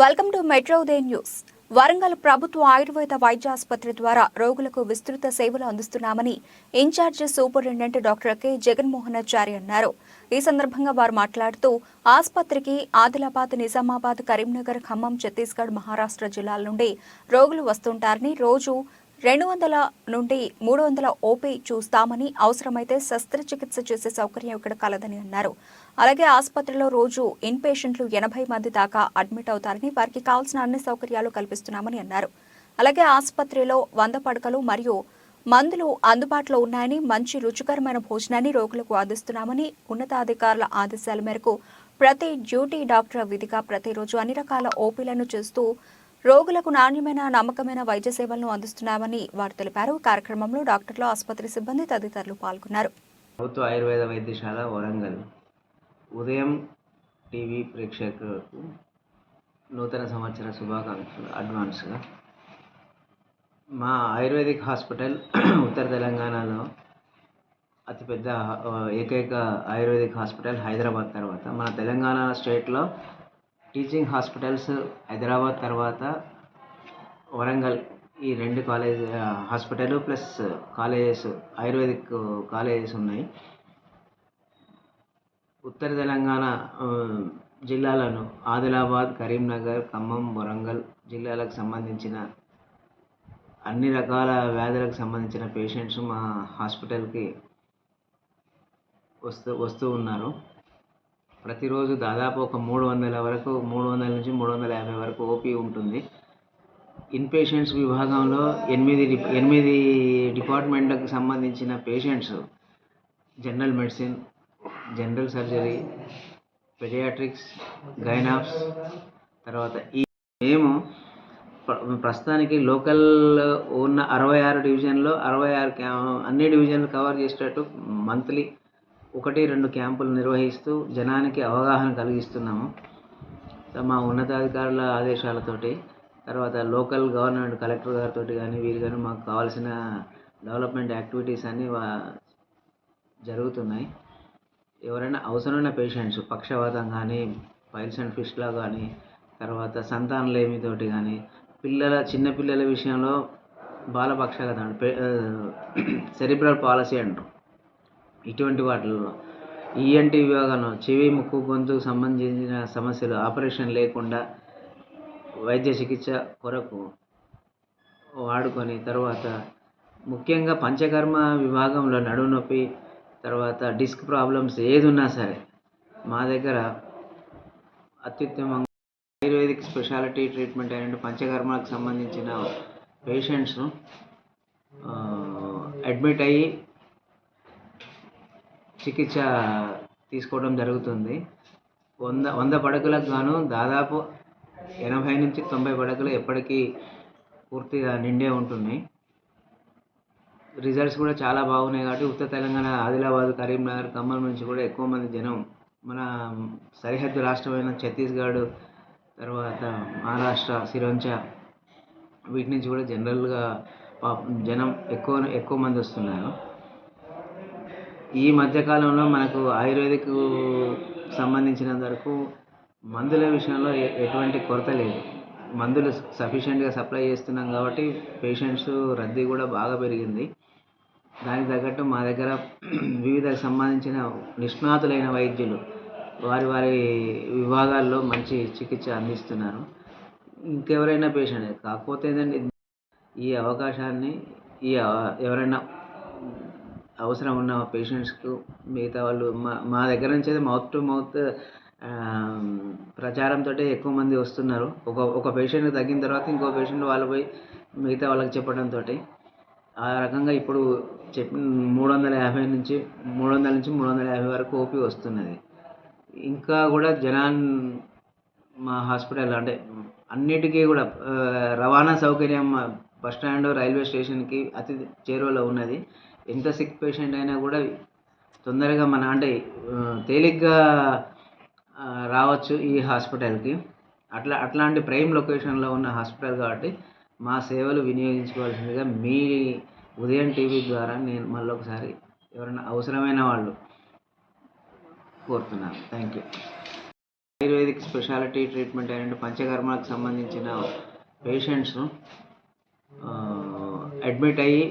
Welcome to metro Udayam news. Warangal ప్రభుత్వ ఆయుర్వేద వైద్యాసుపత్రి ద్వారా రోగులకు విస్తృత సేవలు అందిస్తున్నామని in charge superintendent doctor K. Jaganmohanachari అన్నారు. ఈ సందర్భంగా వారు మాట్లాడుతూ ఆసుపత్రికి ఆదిలాబాద్ నిజామాబాద్ కరీంనగర్ ఖమ్మం ఛత్తీస్గఢ్ మహారాష్ట్ర జిల్లాల నుండి రోగులు వస్తుంటారని రోజు రెండు వందల నుండి మూడు వందల ఓపీ చూస్తామని అవసరమైతే శస్త్రచికిత్స చేసే సౌకర్యం ఇక్కడ కలదని అన్నారు. అలాగే ఆసుపత్రిలో రోజు ఇన్ పేషెంట్లు ఎనభై మంది దాకా అడ్మిట్ అవుతారని వారికి కావాల్సిన అన్ని సౌకర్యాలు కల్పిస్తున్నామని అన్నారు. అలాగే ఆసుపత్రిలో వంద పడకలు మరియు మందులు అందుబాటులో ఉన్నాయని మంచి రుచికరమైన భోజనాన్ని రోగులకు అందిస్తున్నామని ఉన్నతాధికారుల ఆదేశాల మేరకు ప్రతి డ్యూటీ డాక్టర్ విధిగా ప్రతిరోజు అన్ని రకాల ఓపీలను చేస్తూ రోగులకు నాణ్యమైన నమ్మకమైన వైద్య సేవలను అందిస్తున్నామని వారు తెలిపారు. కార్యక్రమంలో డాక్టర్లు ఆసుపత్రి సిబ్బంది తదితరులు పాల్గొన్నారు. ప్రభుత్వ ఆయుర్వేద వైద్యశాల వరంగల్. ఉదయం టీవీ ప్రేక్షకులకు నూతన సంవత్సర శుభాకాంక్షలు. అడ్వాన్స్గా మా ఆయుర్వేదిక్ హాస్పిటల్ ఉత్తర తెలంగాణలో అతిపెద్ద ఏకైక ఆయుర్వేదిక్ హాస్పిటల్ హైదరాబాద్ తర్వాత. మన తెలంగాణ స్టేట్లో టీచింగ్ హాస్పిటల్స్ హైదరాబాద్ తర్వాత వరంగల్ ఈ రెండు college hospital plus colleges ayurvedic colleges ఉన్నాయి. ఉత్తర తెలంగాణ జిల్లాలను ఆదిలాబాద్ కరీంనగర్ ఖమ్మం వరంగల్ జిల్లాలకు సంబంధించిన అన్ని రకాల వ్యాధులకు సంబంధించిన పేషెంట్స్ మా హాస్పిటల్కి వస్తూ వస్తూ ఉన్నారు. ప్రతిరోజు దాదాపు ఒక మూడు వందల వరకు మూడు వందల నుంచి మూడు వందల యాభై వరకు ఓపీ ఉంటుంది. ఇన్ పేషెంట్స్ విభాగంలో ఎనిమిది డిప్- ఎనిమిది డిపార్ట్మెంట్లకు సంబంధించిన patients general medicine general surgery paediatrics గైనాప్స్ తర్వాత ఈ మేము ప్రస్తుతానికి లోకల్ ఉన్న అరవై ఆరు డివిజన్లో అరవై ఆరు అన్ని డివిజన్లు కవర్ చేసేటట్టు మంత్లీ ఒకటి రెండు క్యాంపులు నిర్వహిస్తూ జనానికి అవగాహన కలిగిస్తున్నాము. మా ఉన్నతాధికారుల ఆదేశాలతోటి తర్వాత లోకల్ గవర్నమెంట్ కలెక్టర్ గారితో కానీ వీరు కానీ మాకు కావాల్సిన డెవలప్మెంట్ యాక్టివిటీస్ అన్నీ వా- జరుగుతున్నాయి. ఎవరైనా అవసరమైన పేషెంట్స్ పక్షవాతం కానీ పైల్స్ అండ్ ఫిష్లా కానీ తర్వాత సంతానలేమితోటి కానీ పిల్లల చిన్నపిల్లల విషయంలో బాలపక్షవాతం సెరిబ్రల్ పాలసీ అంటారు. ఇటువంటి వాటిల్లో. ఈఎన్టీ విభాగంలో చెవి ముక్కు గొంతుకు సంబంధించిన సమస్యలు ఆపరేషన్ లేకుండా వైద్య చికిత్స కొరకు వాడుకొని తర్వాత ముఖ్యంగా పంచకర్మ విభాగంలో నడుము నొప్పి తర్వాత డిస్క్ ప్రాబ్లమ్స్ ఏది ఉన్నా సరే మా దగ్గర అత్యుత్తమంగా ఆయుర్వేదిక్ స్పెషాలిటీ ట్రీట్మెంట్ అయిన పంచకర్మకు సంబంధించిన పేషెంట్స్ను అడ్మిట్ అయ్యి చికిత్స తీసుకోవడం జరుగుతుంది. వంద వంద పడకలకు గాను దాదాపు ఎనభై నుంచి తొంభై పడకలు ఎప్పటికీ పూర్తిగా నిండే ఉంటున్నాయి. రిజల్ట్స్ కూడా చాలా బాగున్నాయి కాబట్టి ఉత్తర తెలంగాణ ఆదిలాబాద్ కరీంనగర్ ఖమ్మం నుంచి కూడా ఎక్కువ మంది జనం మన సరిహద్దు రాష్ట్రమైన ఛత్తీస్గఢ్ తర్వాత మహారాష్ట్ర సిరోంచ వీటి నుంచి కూడా జనరల్గా పా జనం ఎక్కువ ఎక్కువ మంది వస్తున్నారు. ఈ మధ్యకాలంలో మనకు ఆయుర్వేదిక్ సంబంధించినంత వరకు మందుల విషయంలో ఎటువంటి కొరత లేదు. మందులు సఫిషియెంట్గా సప్లై చేస్తున్నాం కాబట్టి పేషెంట్స్ రద్దీ కూడా బాగా పెరిగింది. దానికి తగ్గట్టు మా దగ్గర వివిధ సంబంధించిన నిష్ణాతులైన వైద్యులు వారి వారి విభాగాల్లో మంచి చికిత్స అందిస్తున్నారు. ఇంకెవరైనా పేషెంట్ కాకపోతే ఏంటంటే ఈ అవకాశాన్ని ఈ ఎవరైనా అవసరం ఉన్న పేషెంట్స్కు మిగతా వాళ్ళు మా మా దగ్గర నుంచి అయితే మౌత్ టు మౌత్ ప్రచారంతో ఎక్కువ మంది వస్తున్నారు. ఒక ఒక పేషెంట్ తగ్గిన తర్వాత ఇంకో పేషెంట్ వాళ్ళు పోయి మిగతా వాళ్ళకి చెప్పడంతో ఆ రకంగా ఇప్పుడు చెప్పిన మూడు వందల యాభై నుంచి మూడు వందల నుంచి మూడు వందల యాభై వరకు ఓపీ వస్తున్నది. ఇంకా కూడా జనాన్ మా హాస్పిటల్ అంటే అన్నిటికీ కూడా రవాణా సౌకర్యం బస్ స్టాండ్ రైల్వే స్టేషన్కి అతి చేరువలో ఉన్నది. ఎంత సిక్ పేషెంట్ అయినా కూడా తొందరగా మన అంటే తేలిగ్గా రావచ్చు ఈ హాస్పిటల్కి అట్లా అట్లాంటి ప్రైమ్ లొకేషన్లో ఉన్న హాస్పిటల్ కాబట్టి మా సేవలు వినియోగించుకోవాల్సిందిగా మీ ఉదయం టీవీ ద్వారా నేను మళ్ళీ ఒకసారి ఎవరైనా అవసరమైన వాళ్ళు కోరుతున్నాను. Thank you ayurvedic speciality treatment అయిన పంచకర్మలకు సంబంధించిన పేషెంట్స్ను అడ్మిట్ అయ్యి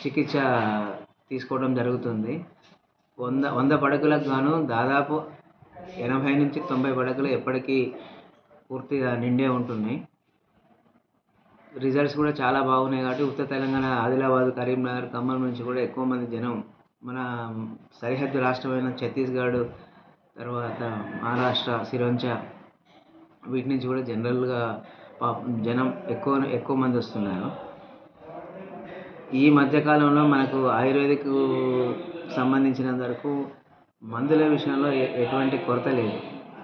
చికిత్స తీసుకోవడం జరుగుతుంది. వంద వంద పడకలకు గాను దాదాపు ఎనభై నుంచి తొంభై పడకలు ఎప్పటికీ పూర్తిగా నిండే ఉంటున్నాయి రిజల్ట్స్ కూడా చాలా బాగున్నాయి కాబట్టి ఉత్తర తెలంగాణ ఆదిలాబాద్ కరీంనగర్ ఖమ్మం నుంచి కూడా ఎక్కువ మంది జనం మన సరిహద్దు రాష్ట్రమైన ఛత్తీస్గఢ్ తర్వాత మహారాష్ట్ర సిరోంచ వీటి నుంచి కూడా జనరల్గా జనం ఎక్కువ ఎక్కువ మంది వస్తున్నారు. ఈ మధ్యకాలంలో మనకు ఆయుర్వేదిక్ సంబంధించినంత వరకు మందుల విషయంలో ఎటువంటి కొరత లేదు.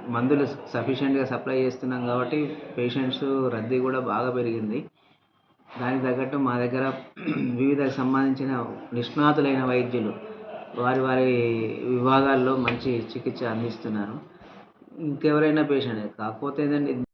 మందులు సఫిషియెంట్గా సప్లై చేస్తున్నాం కాబట్టి పేషెంట్స్ రద్దీ కూడా బాగా పెరిగింది. దానికి తగ్గట్టు మా దగ్గర వివిధ సంబంధించిన నిష్ణాతులైన వైద్యులు వారి వారి విభాగాల్లో మంచి చికిత్స అందిస్తున్నారు. ఇంకెవరైనా పేషెంట్ కాకపోతే ఏంటంటే